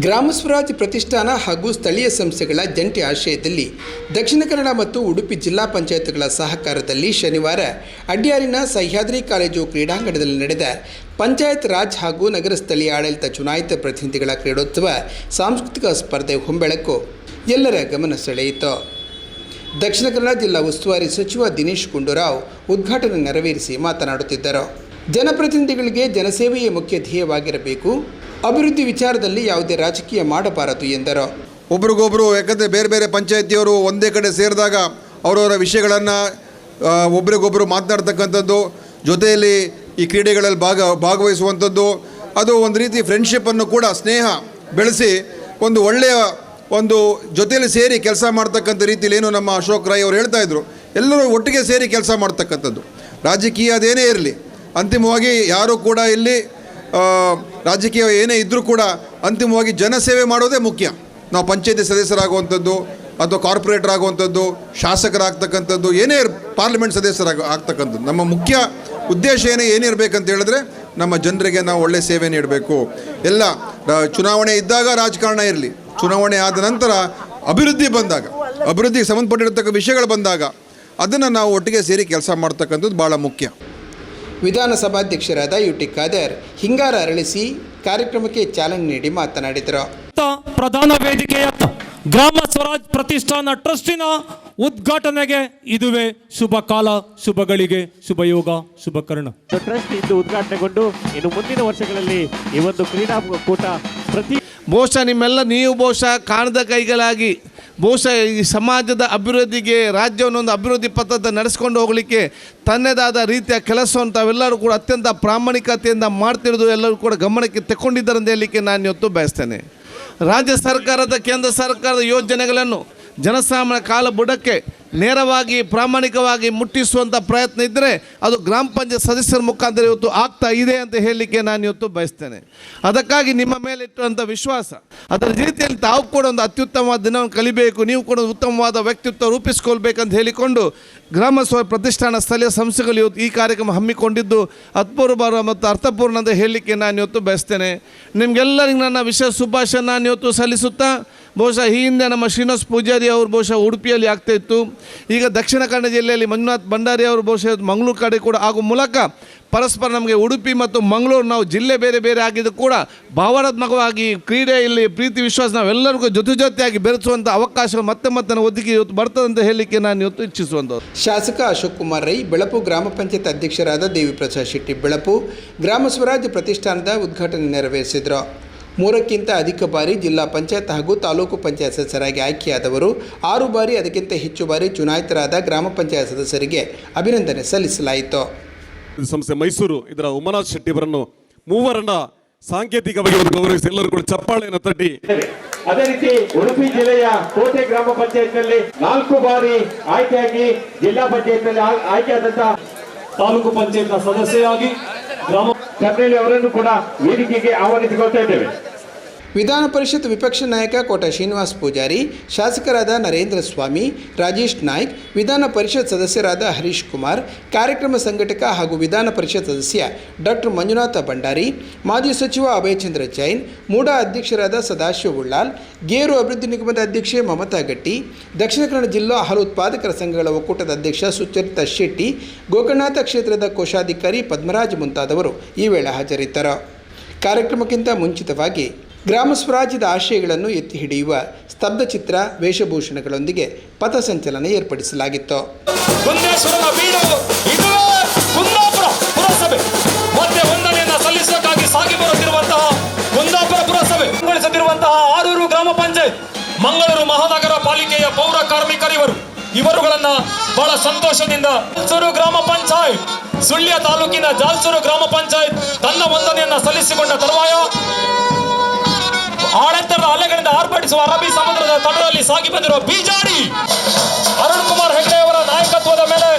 ಗ್ರಾಮ ಸ್ವರಾಜ್ ಪ್ರತಿಷ್ಠಾನ ಹಾಗೂ ಸ್ಥಳೀಯ ಸಂಸ್ಥೆಗಳ ಜಂಟಿ ಆಶ್ರಯದಲ್ಲಿ ದಕ್ಷಿಣ ಕನ್ನಡ ಮತ್ತು ಉಡುಪಿ ಜಿಲ್ಲಾ ಪಂಚಾಯತ್ಗಳ ಸಹಕಾರದಲ್ಲಿ ಶನಿವಾರ ಅಡ್ಯಾರಿನ ಸಹ್ಯಾದ್ರಿ ಕಾಲೇಜು ಕ್ರೀಡಾಂಗಣದಲ್ಲಿ ನಡೆದ ಪಂಚಾಯತ್ ರಾಜ್ ಹಾಗೂ ನಗರ ಸ್ಥಳೀಯ ಆಡಳಿತ ಚುನಾಯಿತ ಪ್ರತಿನಿಧಿಗಳ ಕ್ರೀಡೋತ್ಸವ ಸಾಂಸ್ಕೃತಿಕ ಸ್ಪರ್ಧೆ ಹೊಂಬೆಳಕು. ಎಲ್ಲರ ಗಮನ ಸೆಳೆಯಿತು. ದಕ್ಷಿಣ ಕನ್ನಡ ಜಿಲ್ಲಾ ಉಸ್ತುವಾರಿ ಸಚಿವ ದಿನೇಶ್ ಗುಂಡೂರಾವ್ ಉದ್ಘಾಟನೆ ನೆರವೇರಿಸಿ ಮಾತನಾಡುತ್ತಿದ್ದರು. ಜನಪ್ರತಿನಿಧಿಗಳಿಗೆ ಜನಸೇವೆಯೇ ಮುಖ್ಯ ಧ್ಯೇಯವಾಗಿರಬೇಕು. ಅಭಿವೃದ್ಧಿ ವಿಚಾರದಲ್ಲಿ ಯಾವುದೇ ರಾಜಕೀಯ ಮಾಡಬಾರದು ಎಂದರು. ಒಬ್ರಿಗೊಬ್ಬರು ಯಾಕಂದರೆ ಬೇರೆ ಬೇರೆ ಪಂಚಾಯತಿಯವರು ಒಂದೇ ಕಡೆ ಸೇರಿದಾಗ ಅವರವರ ವಿಷಯಗಳನ್ನು ಒಬ್ರಿಗೊಬ್ಬರು ಮಾತನಾಡ್ತಕ್ಕಂಥದ್ದು, ಜೊತೆಯಲ್ಲಿ ಈ ಕ್ರೀಡೆಗಳಲ್ಲಿ ಭಾಗ, ಭಾಗವಹಿಸುವಂಥದ್ದು, ಅದು ಒಂದು ರೀತಿ ಫ್ರೆಂಡ್ಶಿಪ್ಪನ್ನು ಕೂಡ ಸ್ನೇಹ ಬೆಳೆಸಿ ಒಂದು ಒಳ್ಳೆಯ ಒಂದು ಜೊತೆಯಲ್ಲಿ ಸೇರಿ ಕೆಲಸ ಮಾಡ್ತಕ್ಕಂಥ ರೀತಿಯಲ್ಲಿ ಏನು ನಮ್ಮ ಅಶೋಕ್ ರಾಯ್ ಅವರು ಹೇಳ್ತಾ ಇದ್ರು. ಎಲ್ಲರೂ ಒಟ್ಟಿಗೆ ಸೇರಿ ಕೆಲಸ ಮಾಡ್ತಕ್ಕಂಥದ್ದು. ರಾಜಕೀಯ ಅದೇನೇ ಇರಲಿ, ಅಂತಿಮವಾಗಿ ಯಾರೂ ಕೂಡ ಇಲ್ಲಿ ರಾಜಕೀಯ ಏನೇ ಇದ್ದರೂ ಕೂಡ ಅಂತಿಮವಾಗಿ ಜನಸೇವೆ ಮಾಡೋದೇ ಮುಖ್ಯ. ನಾವು ಪಂಚಾಯತಿ ಸದಸ್ಯರಾಗುವಂಥದ್ದು ಅಥವಾ ಕಾರ್ಪೊರೇಟರ್ ಆಗುವಂಥದ್ದು ಶಾಸಕರಾಗ್ತಕ್ಕಂಥದ್ದು, ಏನೇ ಪಾರ್ಲಿಮೆಂಟ್ ಸದಸ್ಯರಾಗ, ಆಗ್ತಕ್ಕಂಥದ್ದು. ನಮ್ಮ ಮುಖ್ಯ ಉದ್ದೇಶ ಏನೇ ಏನಿರಬೇಕಂತ ಹೇಳಿದ್ರೆ ನಮ್ಮ ಜನರಿಗೆ ನಾವು ಒಳ್ಳೆಯ ಸೇವೆ ನೀಡಬೇಕು. ಎಲ್ಲ ಚುನಾವಣೆ ಇದ್ದಾಗ ರಾಜಕಾರಣ ಇರಲಿ. ಚುನಾವಣೆ ಆದ ನಂತರ ಅಭಿವೃದ್ಧಿ ಬಂದಾಗ, ಅಭಿವೃದ್ಧಿಗೆ ಸಂಬಂಧಪಟ್ಟಿರತಕ್ಕ ವಿಷಯಗಳು ಬಂದಾಗ ಅದನ್ನು ನಾವು ಒಟ್ಟಿಗೆ ಸೇರಿ ಕೆಲಸ ಮಾಡ್ತಕ್ಕಂಥದ್ದು ಭಾಳ ಮುಖ್ಯ. ವಿಧಾನಸಭಾಧ್ಯಕ್ಷರಾದ ಯು ಟಿ ಖಾದರ್ ಹಿಂಗಾರ ಅರಳಿಸಿ ಕಾರ್ಯಕ್ರಮಕ್ಕೆ ಚಾಲನೆ ನೀಡಿ ಮಾತನಾಡಿದರು. ತ ಪ್ರಧಾನ ವೇದಿಕೆಯ ಗ್ರಾಮ ಸ್ವರಾಜ್ ಪ್ರತಿಷ್ಠಾನ ಟ್ರಸ್ಟಿನ ಉದ್ಘಾಟನೆಗೆ ಇದುವೇ ಶುಭ ಕಾಲ ಶುಭಗಳಿಗೆ ಶುಭಯೋಗ ಶುಭ ಯೋಗ ಶುಭ ಕರ್ಣ. ಟ್ರಸ್ಟ್ ಇಂದು ಉದ್ಘಾಟನೆಗೊಂಡು ಇನ್ನು ಮುಂದಿನ ವರ್ಷಗಳಲ್ಲಿ ಈ ಒಂದು ಕ್ರೀಡಾಕೂಟ ಪ್ರತಿ ಬಹುಶಃ ನಿಮ್ಮೆಲ್ಲ ನೀವು ಬಹುಶಃ ಕಾಣದ ಕೈಗಳಾಗಿ ಬಹುಶಃ ಈ ಸಮಾಜದ ಅಭಿವೃದ್ಧಿಗೆ ರಾಜ್ಯವನ್ನೊಂದು ಅಭಿವೃದ್ಧಿ ಪಥದ ನಡೆಸ್ಕೊಂಡು ಹೋಗಲಿಕ್ಕೆ ತನ್ನದಾದ ರೀತಿಯ ಕೆಲಸವನ್ನು ತಾವೆಲ್ಲರೂ ಕೂಡ ಅತ್ಯಂತ ಪ್ರಾಮಾಣಿಕತೆಯಿಂದ ಮಾಡ್ತಿರೋದು ಎಲ್ಲರೂ ಕೂಡ ಗಮನಕ್ಕೆ ತಗೊಂಡಿದ್ದಾರೆ ಅಂತ ಹೇಳಲಿಕ್ಕೆ ನಾನು ಇವತ್ತು ಬಯಸ್ತೇನೆ. ರಾಜ್ಯ ಸರ್ಕಾರದ, ಕೇಂದ್ರ ಸರ್ಕಾರದ ಯೋಜನೆಗಳನ್ನು ಜನಸಾಮಾನ್ಯ ಕಾಲ ಬುಡಕ್ಕೆ ನೇರವಾಗಿ ಪ್ರಾಮಾಣಿಕವಾಗಿ ಮುಟ್ಟಿಸುವಂಥ ಪ್ರಯತ್ನ ಇದ್ದರೆ ಅದು ಗ್ರಾಮ ಪಂಚಾಯತ್ ಸದಸ್ಯರ ಮುಖಾಂತರ ಇವತ್ತು ಆಗ್ತಾ ಇದೆ ಅಂತ ಹೇಳಲಿಕ್ಕೆ ನಾನು ಇವತ್ತು ಬಯಸ್ತೇನೆ. ಅದಕ್ಕಾಗಿ ನಿಮ್ಮ ಮೇಲೆ ಇಟ್ಟುವಂಥ ವಿಶ್ವಾಸ, ಅದರ ರೀತಿಯಲ್ಲಿ ತಾವು ಕೂಡ ಒಂದು ಅತ್ಯುತ್ತಮವಾದ ದಿನವನ್ನು ಕಲಿಬೇಕು, ನೀವು ಕೂಡ ಉತ್ತಮವಾದ ವ್ಯಕ್ತಿತ್ವ ರೂಪಿಸ್ಕೊಳ್ಬೇಕಂತ ಹೇಳಿಕೊಂಡು ಗ್ರಾಮ ಸ್ವ ಪ್ರತಿಷ್ಠಾನ ಸ್ಥಳೀಯ ಸಂಸ್ಥೆಗಳು ಇವತ್ತು ಈ ಕಾರ್ಯಕ್ರಮ ಹಮ್ಮಿಕೊಂಡಿದ್ದು ಅತ್ಪೂರ್ವ ಮತ್ತು ಅರ್ಥಪೂರ್ಣ ಅಂತ ಹೇಳಲಿಕ್ಕೆ ನಾನು ಇವತ್ತು ಬಯಸ್ತೇನೆ. ನಿಮಗೆಲ್ಲರಿಗೂ ನನ್ನ ವಿಶೇಷ ಶುಭಾಶಯ ನಾನು ಇವತ್ತು ಸಲ್ಲಿಸುತ್ತಾ ಬಹುಶಃ ಈ ಹಿಂದೆ ನಮ್ಮ ಶ್ರೀನಿವಾಸ್ ಪೂಜಾರಿ ಅವರು ಬಹುಶಃ ಉಡುಪಿಯಲ್ಲಿ ಆಗ್ತಾ ಇತ್ತು. ಈಗ ದಕ್ಷಿಣ ಕನ್ನಡ ಜಿಲ್ಲೆಯಲ್ಲಿ ಮಂಜುನಾಥ್ ಭಂಡಾರಿ ಅವರು ಬಹುಶಃ ಮಂಗಳೂರು ಕಡೆ ಕೂಡ ಆಗುವ ಮೂಲಕ ಪರಸ್ಪರ ನಮಗೆ ಉಡುಪಿ ಮತ್ತು ಮಂಗಳೂರು ನಾವು ಜಿಲ್ಲೆ ಬೇರೆ ಬೇರೆ ಆಗಿದ್ದು ಕೂಡ ಭಾವನಾತ್ಮಕವಾಗಿ ಕ್ರೀಡೆಯಲ್ಲಿ ಪ್ರೀತಿ ವಿಶ್ವಾಸ ನಾವೆಲ್ಲರಿಗೂ ಜೊತೆ ಜೊತೆಯಾಗಿ ಬೆರೆಸುವಂಥ ಅವಕಾಶ ಮತ್ತೆ ಮತ್ತೆ ಒದಗಿ ಇವತ್ತು ಬರ್ತದೆ ಅಂತ ಹೇಳಲಿಕ್ಕೆ ನಾನು ಇವತ್ತು ಇಚ್ಛಿಸುವಂಥದ್ದು ಶಾಸಕ ಅಶೋಕ್ ಕುಮಾರ್ ರೈ, ಬೆಳಪು ಗ್ರಾಮ ಪಂಚಾಯತ್ ಅಧ್ಯಕ್ಷರಾದ ದೇವಿ ಪ್ರಸಾದ್ ಶೆಟ್ಟಿ, ಬೆಳಪು ಗ್ರಾಮ ಸ್ವರಾಜ್ಯ ಪ್ರತಿಷ್ಠಾನದ ಉದ್ಘಾಟನೆ ನೆರವೇರಿಸಿದರು. ಮೂರಕ್ಕಿಂತ ಅಧಿಕ ಬಾರಿ ಜಿಲ್ಲಾ ಪಂಚಾಯತ್ ಹಾಗೂ ತಾಲೂಕು ಪಂಚಾಯತ್ ಸದಸ್ಯರಾಗಿ ಆಯ್ಕೆಯಾದವರು ಆರು ಬಾರಿ ಅದಕ್ಕಿಂತ ಹೆಚ್ಚು ಬಾರಿ ಚುನಾಯಿತರಾದ ಗ್ರಾಮ ಪಂಚಾಯತ್ ಸದಸ್ಯರಿಗೆ ಅಭಿನಂದನೆ ಸಲ್ಲಿಸಲಾಯಿತು. ಸಂಸ್ಥೆ ಮೈಸೂರು ಇದರ ಉಮನಾಥ್ ಶೆಟ್ಟಿ ಅವರನ್ನು ಮೂವರನ್ನ ಸಾಂಕೇತಿಕವಾಗಿ ಗೌರವಿಸಿ ಎಲ್ಲರೂ ಕೂಡ ಚಪ್ಪಾಳೆಯನ್ನು ತಟ್ಟಿ. ಅದೇ ರೀತಿ ಉಡುಪಿ ಜಿಲ್ಲೆಯ ಕೋಟೆ ಗ್ರಾಮ ಪಂಚಾಯತ್ನಲ್ಲಿ ನಾಲ್ಕು ಬಾರಿ ಆಯ್ಕೆಯಾಗಿ ಜಿಲ್ಲಾ ಪಂಚಾಯತ್ನಲ್ಲಿ ಆ- ಆಯ್ಕೆಯಾದಂತ ತಾಲೂಕು ಪಂಚಾಯತ್ನ ಸದಸ್ಯರಾಗಿ ಗ್ರಾಮ ಅವರನ್ನು ಕೂಡ ವೇದಿಕೆಗೆ ಆಹ್ವಾನಿಸಿಕೊಳ್ತಾ ಇದ್ದೇವೆ. ವಿಧಾನ ಪರಿಷತ್ ವಿಪಕ್ಷ ನಾಯಕ ಕೋಟ ಶ್ರೀನಿವಾಸ್ ಪೂಜಾರಿ, ಶಾಸಕರಾದ ನರೇಂದ್ರ ಸ್ವಾಮಿ, ರಾಜೇಶ್ ನಾಯ್ಕ್, ವಿಧಾನ ಪರಿಷತ್ ಸದಸ್ಯರಾದ ಹರೀಶ್ ಕುಮಾರ್, ಕಾರ್ಯಕ್ರಮ ಸಂಘಟಕ ಹಾಗೂ ವಿಧಾನ ಪರಿಷತ್ ಸದಸ್ಯ ಡಾಕ್ಟರ್ ಮಂಜುನಾಥ ಭಂಡಾರಿ, ಮಾಜಿ ಸಚಿವ ಅಭಯಚಂದ್ರ ಜೈನ್, ಮೂಡಾ ಅಧ್ಯಕ್ಷರಾದ ಸದಾಶಿವ ಉಳ್ಳಾಲ್, ಗೇರು ಅಭಿವೃದ್ಧಿ ನಿಗಮದ ಅಧ್ಯಕ್ಷೆ ಮಮತಾ ಗಟ್ಟಿ, ದಕ್ಷಿಣ ಕನ್ನಡ ಜಿಲ್ಲಾ ಹಾಲು ಉತ್ಪಾದಕರ ಸಂಘಗಳ ಒಕ್ಕೂಟದ ಅಧ್ಯಕ್ಷ ಸುಚರಿತಾ ಶೆಟ್ಟಿ ಗೋಕರ್ಣನಾಥ ಕ್ಷೇತ್ರದ ಕೋಶಾಧಿಕಾರಿ ಪದ್ಮರಾಜ್ ಮುಂತಾದವರು ಈ ವೇಳೆ ಹಾಜರಿದ್ದರು. ಕಾರ್ಯಕ್ರಮಕ್ಕಿಂತ ಮುಂಚಿತವಾಗಿ ಗ್ರಾಮ ಸ್ವರಾಜ್ಯದ ಆಶಯಗಳನ್ನು ಎತ್ತಿ ಹಿಡಿಯುವ ಸ್ತಬ್ಧಚಿತ್ರ ವೇಷಭೂಷಣಗಳೊಂದಿಗೆ ಪಥಸಂಚಲನ ಏರ್ಪಡಿಸಲಾಗಿತ್ತು. ಗ್ರಾಮ ಪಂಚಾಯತ್, ಮಂಗಳೂರು ಮಹಾನಗರ ಪಾಲಿಕೆಯ ಪೌರ ಕಾರ್ಮಿಕರಿವರು. ಇವರುಗಳನ್ನ ಬಹಳ ಸಂತೋಷದಿಂದ ಜಾಲ್ಸೂರು ಗ್ರಾಮ ಪಂಚಾಯತ್, ಸುಳ್ಯ ತಾಲೂಕಿನ ಜಾಲ್ಸೂರು ಗ್ರಾಮ ಪಂಚಾಯತ್ ತನ್ನ ವಂದನೆಯನ್ನ ಸಲ್ಲಿಸಿಕೊಂಡ ತರುವಾಯ ಬೇರ್ಪಡಿಸುವ ಅರಬ್ಬಿ ಸಮುದ್ರದ ತಟದಲ್ಲಿ ಸಾಗಿ ಬಂದಿರುವ ಬಿಜಾಡಿ ಅರುಣ್ ಕುಮಾರ್ ಹೆಗ್ಡೆ ಅವರ ನಾಯಕತ್ವದ ಮೇಲೆ